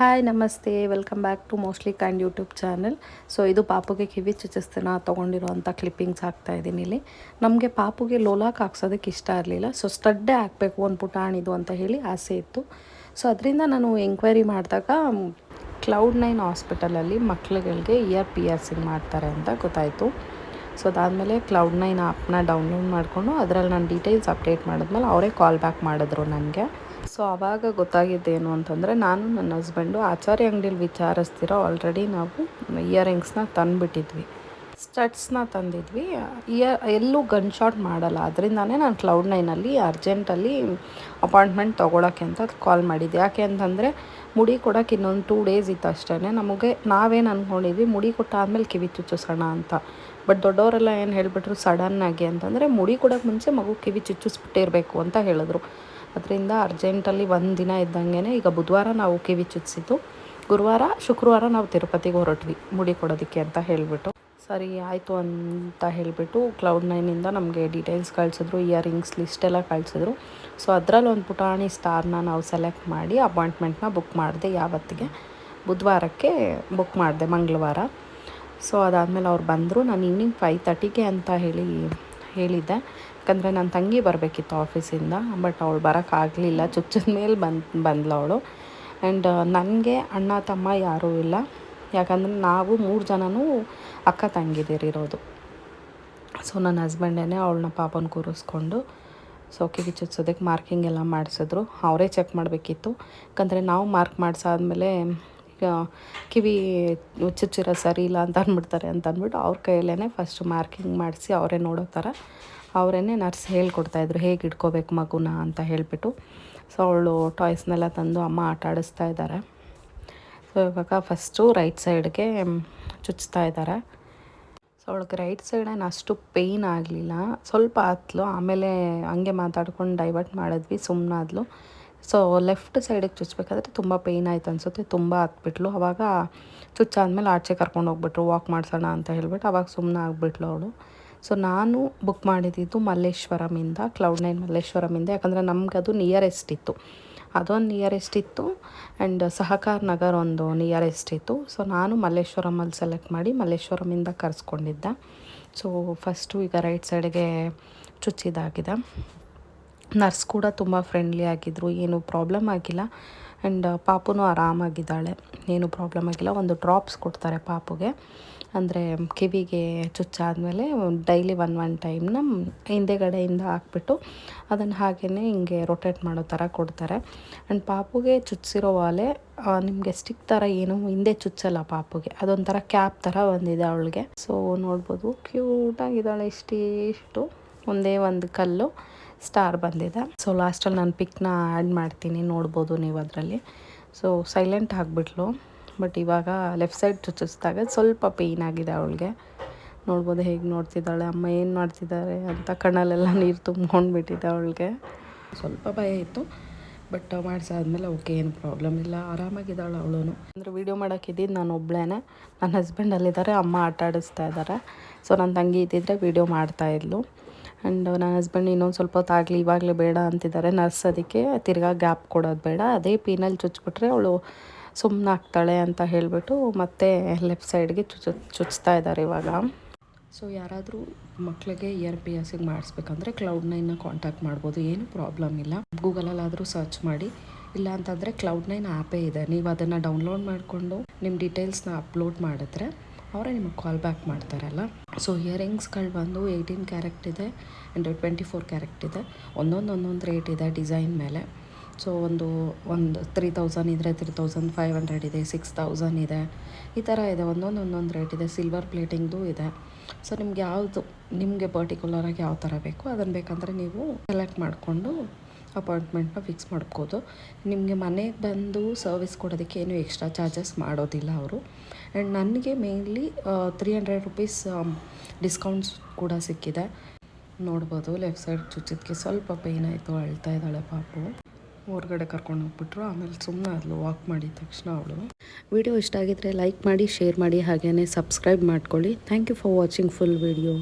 Hi ನಮಸ್ತೆ. Welcome back to mostly kind YouTube channel so ಇದು ಪಾಪುಗೆ ಕಿವಿ ಚುಚ್ಚಿಸ್ತಿನ ತೊಗೊಂಡಿರೋಂಥ ಕ್ಲಿಪ್ಪಿಂಗ್ಸ್ ಹಾಕ್ತಾ ಇದ್ದೀನಿ ಇಲ್ಲಿ. ನಮಗೆ ಪಾಪುಗೆ ಲೋಲಾಕ್ ಹಾಕ್ಸೋದಕ್ಕೆ ಇಷ್ಟ ಇರಲಿಲ್ಲ. ಸೊ ಸ್ಟಡ್ಡೇ ಹಾಕಬೇಕು ಒಂದು ಪುಟಾಣಿದು ಅಂತ ಹೇಳಿ ಆಸೆ ಇತ್ತು. ಸೊ ಅದರಿಂದ ನಾನು ಎಂಕ್ವೈರಿ ಮಾಡಿದಾಗ ಕ್ಲೌಡ್ ನೈನ್ ಹಾಸ್ಪಿಟಲಲ್ಲಿ ಮಕ್ಳುಗಳಿಗೆ ಇಯರ್ ಸಿಂಗ್ ಮಾಡ್ತಾರೆ ಅಂತ ಗೊತ್ತಾಯಿತು. ಸೊ ಅದಾದಮೇಲೆ ಕ್ಲೌಡ್ ನೈನ್ ಆ್ಯಪ್ನ ಡೌನ್ಲೋಡ್ ಮಾಡಿಕೊಂಡು ಅದರಲ್ಲಿ ನಾನು ಡೀಟೇಲ್ಸ್ ಅಪ್ಡೇಟ್ ಮಾಡಿದ್ಮೇಲೆ ಅವರೇ ಕಾಲ್ ಬ್ಯಾಕ್ ಮಾಡಿದ್ರು ನನಗೆ. ಸೊ ಆವಾಗ ಗೊತ್ತಾಗಿದ್ದೇನು ಅಂತಂದರೆ ನಾನು ನನ್ನ ಹಸ್ಬೆಂಡು ಆಚಾರ್ಯ ಅಂಗಡಿಲಿ ವಿಚಾರಿಸ್ತಿರೋ ಆಲ್ರೆಡಿ ನಾವು ಇಯರಿಂಗ್ಸ್ನ ತಂದುಬಿಟ್ಟಿದ್ವಿ. ಸ್ಟಡ್ಸ್ನ ತಂದಿದ್ವಿ. ಇಯ ಎಲ್ಲೂ ಗನ್ ಶಾಟ್ ಮಾಡಲ್ಲ. ಅದರಿಂದನೇ ನಾನು ಕ್ಲೌಡ್ ನೈನಲ್ಲಿ ಅರ್ಜೆಂಟಲ್ಲಿ ಅಪಾಯಿಂಟ್ಮೆಂಟ್ ತೊಗೊಳಕ್ಕೆ ಅಂತ ಕಾಲ್ ಮಾಡಿದ್ದೆ. ಯಾಕೆ ಅಂತಂದರೆ ಮುಡಿ ಕೊಡೋಕೆ ಇನ್ನೊಂದು ಟೂ ಡೇಸ್ ಇತ್ತು ಅಷ್ಟೇ ನಮಗೆ ನಾವೇನು ಅಂದ್ಕೊಂಡಿದ್ವಿ ಮುಡಿ ಕೊಟ್ಟಾದ್ಮೇಲೆ ಕಿವಿ ಚುಚ್ಚಿಸೋಣ ಅಂತ. ಬಟ್ ದೊಡ್ಡವರೆಲ್ಲ ಏನು ಹೇಳಿಬಿಟ್ರು ಸಡನ್ನಾಗಿ ಅಂತಂದರೆ ಮುಡಿ ಕೊಡೋಕೆ ಮುಂಚೆ ಮಗು ಕಿವಿ ಚುಚ್ಚಿಸ್ಬಿಟ್ಟಿರಬೇಕು ಅಂತ ಹೇಳಿದ್ರು. ಅದರಿಂದ ಅರ್ಜೆಂಟಲ್ಲಿ ಒಂದು ದಿನ ಇದ್ದಂಗೆ ಈಗ ಬುಧವಾರ ನಾವು ಕಿವಿ ಚುಚ್ಚಿಸಿದ್ದು ಗುರುವಾರ, ಶುಕ್ರವಾರ ನಾವು ತಿರುಪತಿಗೆ ಹೊರಟ್ವಿ ಮುಡಿ ಕೊಡೋದಕ್ಕೆ ಅಂತ ಹೇಳಿಬಿಟ್ಟು. ಸರಿ, ಆಯಿತು ಅಂತ ಹೇಳಿಬಿಟ್ಟು ಕ್ಲೌಡ್ ನೈನಿಂದ ನಮಗೆ ಡೀಟೇಲ್ಸ್ ಕಳಿಸಿದ್ರು ಇಯರಿಂಗ್ಸ್ ಲಿಸ್ಟೆಲ್ಲ ಕಳಿಸಿದ್ರು. ಸೊ ಅದರಲ್ಲಿ ಒಂದು ಪುಟಾಣಿ ಸ್ಟಾರ್ನ ನಾವು ಸೆಲೆಕ್ಟ್ ಮಾಡಿ ಅಪಾಯಿಂಟ್ಮೆಂಟ್ನ ಬುಕ್ ಮಾಡಿದೆ ಯಾವತ್ತಿಗೆ? ಬುಧವಾರಕ್ಕೆ ಬುಕ್ ಮಾಡಿದೆ ಮಂಗಳವಾರ. ಸೊ ಅದಾದಮೇಲೆ ಅವ್ರು ಬಂದರು, ನಾನು ಈವ್ನಿಂಗ್ ಫೈವ್ ತರ್ಟಿಗೆ ಅಂತ ಹೇಳಿ ಹೇಳಿದ್ದೆ. ಯಾಕಂದರೆ ನನ್ನ ತಂಗಿ ಬರಬೇಕಿತ್ತು ಆಫೀಸಿಂದ, ಬಟ್ ಅವಳು ಬರೋಕ್ಕಾಗಲಿಲ್ಲ ಚುಚ್ಚದ ಮೇಲೆ ಬಂದು, ಬಂದ್ಲು ಅವಳು. ಆ್ಯಂಡ್ ನನಗೆ ಅಣ್ಣ, ತಮ್ಮ ಯಾರೂ ಇಲ್ಲ. ಯಾಕಂದರೆ ನಾವು ಮೂರು ಜನನೂ ಅಕ್ಕ ತಂಗಿದಿರಿರೋದು. ಸೊ ನನ್ನ ಹಸ್ಬೆಂಡೇ ಅವಳನ್ನ ಪಾಪನ ಕೂರಿಸ್ಕೊಂಡು, ಸೊ ಕಿವಿ ಚುಚ್ಚೋದಕ್ಕೆ ಮಾರ್ಕಿಂಗ್ ಎಲ್ಲ ಮಾಡಿಸಿದ್ರು. ಅವರೇ ಚೆಕ್ ಮಾಡಬೇಕಿತ್ತು. ಯಾಕಂದರೆ ನಾವು ಮಾರ್ಕ್ ಮಾಡಿಸಾದ್ಮೇಲೆ ಕಿವಿ ಚುಚ್ಚಿರೋ ಸರಿ ಇಲ್ಲ ಅಂತ ಅಂದ್ಬಿಡ್ತಾರೆ ಅಂತ ಅಂದ್ಬಿಟ್ಟು ಅವ್ರ ಕೈಯಲ್ಲೇ ಫಸ್ಟ್ ಮಾರ್ಕಿಂಗ್ ಮಾಡಿಸಿ ಅವರೇ ನೋಡೋ ಥರ ಅವರೇ ನರ್ಸ್ ಹೇಳ್ಕೊಡ್ತಾಯಿದ್ರು ಹೇಗೆ ಇಟ್ಕೋಬೇಕು ಮಗುನ? ಅಂತ ಹೇಳಿಬಿಟ್ಟು. ಸೊ ಅವಳು ಟಾಯ್ಸ್ನೆಲ್ಲ ತಂದು ಅಮ್ಮ ಆಟ ಆಡಿಸ್ತಾ ಇದ್ದಾರೆ. ಸೊ ಇವಾಗ ಫಸ್ಟು ರೈಟ್ ಸೈಡ್ಗೆ ಚುಚ್ತಾ ಇದ್ದಾರೆ. ಸೊ ಅವಳಿಗೆ ರೈಟ್ ಸೈಡ್ ಏನು ಅಷ್ಟು ಪೇಯ್ನ್ ಆಗಲಿಲ್ಲ. ಸ್ವಲ್ಪ ಹತ್ಲು ಆಮೇಲೆ ಹಂಗೆ ಮಾತಾಡ್ಕೊಂಡು ಡೈವರ್ಟ್ ಮಾಡಿದ್ವಿ ಸುಮ್ಮನಾದ್ಲು ಸೊ ಲೆಫ್ಟ್ ಸೈಡಿಗೆ ಚುಚ್ಚಬೇಕಾದ್ರೆ ತುಂಬ ಪೇಯ್ನ್ ಆಯ್ತು ಅನಿಸುತ್ತೆ, ತುಂಬ ಹತ್ಬಿಟ್ಲು ಅವಾಗ ಚುಚ್ಚಾದ್ಮೇಲೆ ಆಚೆ ಕರ್ಕೊಂಡು ಹೋಗ್ಬಿಟ್ರು ವಾಕ್ ಮಾಡಿಸೋಣ ಅಂತ ಹೇಳ್ಬಿಟ್ಟು ಅವಾಗ ಸುಮ್ಮನೆ ಆಗಿಬಿಟ್ಲು ಅವಳು. ಸೊ ನಾನು ಬುಕ್ ಮಾಡಿದ್ದು ಮಲ್ಲೇಶ್ವರಮಿಂದ ಕ್ಲೌಡ್ ನೈನ್ ಮಲ್ಲೇಶ್ವರಮಿಂದ. ಯಾಕಂದರೆ ನಮ್ಗೆ ಅದು ನಿಯರೆಸ್ಟ್ ಇತ್ತು. ಅದೊಂದು ನಿಯರೆಸ್ಟ್ ಇತ್ತು ಆ್ಯಂಡ್ ಸಹಕಾರ ನಗರ್ ಒಂದು ನಿಯರೆಸ್ಟ್ ಇತ್ತು. ಸೊ ನಾನು ಮಲ್ಲೇಶ್ವರಮಲ್ಲಿ ಸೆಲೆಕ್ಟ್ ಮಾಡಿ ಮಲ್ಲೇಶ್ವರಮಿಂದ ಕರೆಸ್ಕೊಂಡಿದ್ದೆ. ಸೊ ಫಸ್ಟು ಈಗ ರೈಟ್ ಸೈಡ್ಗೆ ಚುಚ್ಚಿದಾಗಿದೆ. ನರ್ಸ್ ಕೂಡ ತುಂಬ ಫ್ರೆಂಡ್ಲಿ ಆಗಿದ್ದರು ಏನೂ ಪ್ರಾಬ್ಲಮ್ ಆಗಿಲ್ಲ. ಆ್ಯಂಡ್ ಪಾಪುನೂ ಆರಾಮಾಗಿದ್ದಾಳೆ. ಏನೂ ಪ್ರಾಬ್ಲಮ್ ಆಗಿಲ್ಲ. ಒಂದು ಡ್ರಾಪ್ಸ್ ಕೊಡ್ತಾರೆ ಪಾಪುಗೆ. ಅಂದರೆ, ಕಿವಿಗೆ ಚುಚ್ಚಾದಮೇಲೆ ಡೈಲಿ ಒನ್ ಒನ್ ಟೈಮ್ನ ಹಿಂದೆಗಡೆಯಿಂದ ಹಾಕ್ಬಿಟ್ಟು ಅದನ್ನು ಹಾಗೆಯೇ ಹಿಂಗೆ ರೊಟೇಟ್ ಮಾಡೋ ಥರ ಕೊಡ್ತಾರೆ. ಆ್ಯಂಡ್ ಪಾಪುಗೆ ಚುಚ್ಚಿರೋ ವಾಲೆ ನಿಮಗೆ ಸ್ಟಿಕ್ ಥರ ಏನು ಹಿಂದೆ ಚುಚ್ಚಲ್ಲ ಪಾಪುಗೆ. ಅದೊಂಥರ ಕ್ಯಾಪ್ ಥರ ಬಂದಿದೆ ಅವಳಿಗೆ. ಸೊ ನೋಡ್ಬೋದು. ಕ್ಯೂಟಾಗಿದ್ದಾಳೆ ಇಷ್ಟಿಷ್ಟು ಒಂದೇ ಒಂದು ಕಲ್ಲು. ಸ್ಟಾರ್ ಬಂದಿದೆ. ಸೊ ಲಾಸ್ಟಲ್ಲಿ ನಾನು ಪಿಕ್ನ ಆ್ಯಡ್ ಮಾಡ್ತೀನಿ, ನೋಡ್ಬೋದು ನೀವು ಅದರಲ್ಲಿ. ಸೊ ಸೈಲೆಂಟ್ ಆಗಿಬಿಟ್ಲು. ಬಟ್ ಇವಾಗ ಲೆಫ್ಟ್ ಸೈಡ್ ಚುಚ್ಚಿಸಿದಾಗ ಸ್ವಲ್ಪ ಪೇಯ್ನ್ ಆಗಿದೆ ಅವಳಿಗೆ. ನೋಡ್ಬೋದು ಹೇಗೆ ನೋಡ್ತಿದ್ದಾಳೆ, ಅಮ್ಮ ಏನು ಮಾಡ್ತಿದ್ದಾರೆ ಅಂತ ಕಣ್ಣಲ್ಲೆಲ್ಲ ನೀರು ತುಂಬ್ಕೊಂಡು ಬಿಟ್ಟಿದ್ದೆ ಅವಳಿಗೆ. ಸ್ವಲ್ಪ ಭಯ ಇತ್ತು. ಬಟ್ ಮಾಡಿಸಾದ್ಮೇಲೆ ಓಕೆ, ಏನು ಪ್ರಾಬ್ಲಮ್ ಇಲ್ಲ. ಆರಾಮಾಗಿದ್ದಾಳೆ ಅವಳು ಅಂದರೆ ವೀಡಿಯೋ ಮಾಡೋಕ್ಕಿದ್ದು ನಾನು ಒಬ್ಳೇ ನನ್ನ ಹಸ್ಬೆಂಡ್ ಅಲ್ಲಿದ್ದಾರೆ, ಅಮ್ಮ ಆಟ ಆಡಿಸ್ತಾ ಇದ್ದಾರೆ. ಸೊ ನನ್ನ ತಂಗಿ ಇದ್ದಿದ್ರೆ ವೀಡಿಯೋ ಮಾಡ್ತಾಯಿದ್ಲು ಆ್ಯಂಡ್ ನನ್ನ ಹಸ್ಬೆಂಡ್ ಇನ್ನೊಂದು ಸ್ವಲ್ಪ ಹೊತ್ತಾಗಲಿ ಇವಾಗಲೇ ಬೇಡ ಅಂತಿದ್ದಾರೆ. ನರ್ಸ್ ಅದಕ್ಕೆ ತಿರ್ಗಾ ಗ್ಯಾಪ್ ಕೊಡೋದು ಬೇಡ. ಅದೇ ಪೀನಲ್ಲಿ ಚುಚ್ಚಿಬಿಟ್ರೆ ಅವಳು ಸುಮ್ಮನೆ ಆಗ್ತಾಳೆ ಅಂತ ಹೇಳಿಬಿಟ್ಟು ಮತ್ತೆ ಲೆಫ್ಟ್ ಸೈಡ್ಗೆ ಚುಚ್ಚು ಚುಚ್ತಾ ಇದ್ದಾರೆ ಇವಾಗ. ಸೊ ಯಾರಾದರೂ ಮಕ್ಕಳಿಗೆ ಇಯರ್ ಪಿ ಎಸ್ಸಿಗೆ ಮಾಡಿಸ್ಬೇಕಂದ್ರೆ ಕ್ಲೌಡ್ ನೈನ್ನ ಕಾಂಟ್ಯಾಕ್ಟ್ ಮಾಡ್ಬೋದು. ಏನು ಪ್ರಾಬ್ಲಮ್ ಇಲ್ಲ. ಗೂಗಲಲ್ಲಾದರೂ ಸರ್ಚ್ ಮಾಡಿ. ಇಲ್ಲ ಅಂತಂದರೆ ಕ್ಲೌಡ್ ನೈನ್ ಆ್ಯಪೇ ಇದೆ. ನೀವು ಅದನ್ನು ಡೌನ್ಲೋಡ್ ಮಾಡಿಕೊಂಡು ನಿಮ್ಮ ಡೀಟೇಲ್ಸ್ನ ಅಪ್ಲೋಡ್ ಮಾಡಿದ್ರೆ ಅವರೇ ನಿಮಗೆ ಕಾಲ್ ಬ್ಯಾಕ್ ಮಾಡ್ತಾರಲ್ಲ? ಸೊ ಇಯರಿಂಗ್ಸ್ಗಳು ಬಂದು ಏಯ್ಟೀನ್ ಕ್ಯಾರೆಕ್ಟ್ ಇದೆ ಆ್ಯಂಡ್ ಟ್ವೆಂಟಿ ಫೋರ್ ಕ್ಯಾರೆಕ್ಟ್ ಇದೆ. ಒಂದೊಂದು ಒಂದೊಂದು ರೇಟ್ ಇದೆ ಡಿಸೈನ್ ಮೇಲೆ. ಸೊ ಒಂದು ಒಂದು ತ್ರೀ ತೌಸಂಡ್ ಇದ್ದರೆ ತ್ರೀ ತೌಸಂಡ್ ಫೈವ್ ಹಂಡ್ರೆಡ್ ಇದೆ ಸಿಕ್ಸ್ ತೌಸಂಡ್ ಇದೆ. ಈ ಥರ ಇದೆ, ಒಂದೊಂದು ಒಂದೊಂದು ರೇಟ್ ಇದೆ. ಸಿಲ್ವರ್ ಪ್ಲೇಟಿಂಗ್ದು ಇದೆ. ಸೊ ನಿಮ್ಗೆ ಯಾವುದು, ನಿಮಗೆ ಪರ್ಟಿಕ್ಯುಲರಾಗಿ ಯಾವ ಥರ ಬೇಕು ಅದನ್ನು ಬೇಕಂದರೆ ನೀವು ಸೆಲೆಕ್ಟ್ ಮಾಡಿಕೊಂಡು ಅಪಾಯಿಂಟ್ಮೆಂಟ್ನ ಫಿಕ್ಸ್ ಮಾಡ್ಕೋದು ನಿಮಗೆ ಮನೆಗೆ ಬಂದು ಸರ್ವಿಸ್ ಕೊಡೋದಕ್ಕೆ ಏನು ಎಕ್ಸ್ಟ್ರಾ ಚಾರ್ಜಸ್ ಮಾಡೋದಿಲ್ಲ ಅವರು. ಆ್ಯಂಡ್ ನನಗೆ mainly three hundred rupees discounts ಕೂಡ ಸಿಕ್ಕಿದೆ. ನೋಡ್ಬೋದು ಲೆಫ್ಟ್ ಸೈಡ್ ಚುಚ್ಚಿದ್ಕೆ ಸ್ವಲ್ಪ ಪೇಯ್ನ್ ಆಯಿತು, ಅಳ್ತಾ ಇದ್ದಾಳೆ ಪಾಪು. ಹೊರಗಡೆ ಕರ್ಕೊಂಡು ಹೋಗ್ಬಿಟ್ರು, ಆಮೇಲೆ ಸುಮ್ಮನೆ ಅದ್ಲು ವಾಕ್ ಮಾಡಿದ ತಕ್ಷಣ ಅವಳು. ವಿಡಿಯೋ ಇಷ್ಟ ಆಗಿದ್ರೆ ಲೈಕ್ ಮಾಡಿ ಶೇರ್ ಮಾಡಿ ಹಾಗೆಯೇ ಸಬ್ಸ್ಕ್ರೈಬ್ ಮಾಡ್ಕೊಳ್ಳಿ. Thank you for watching full video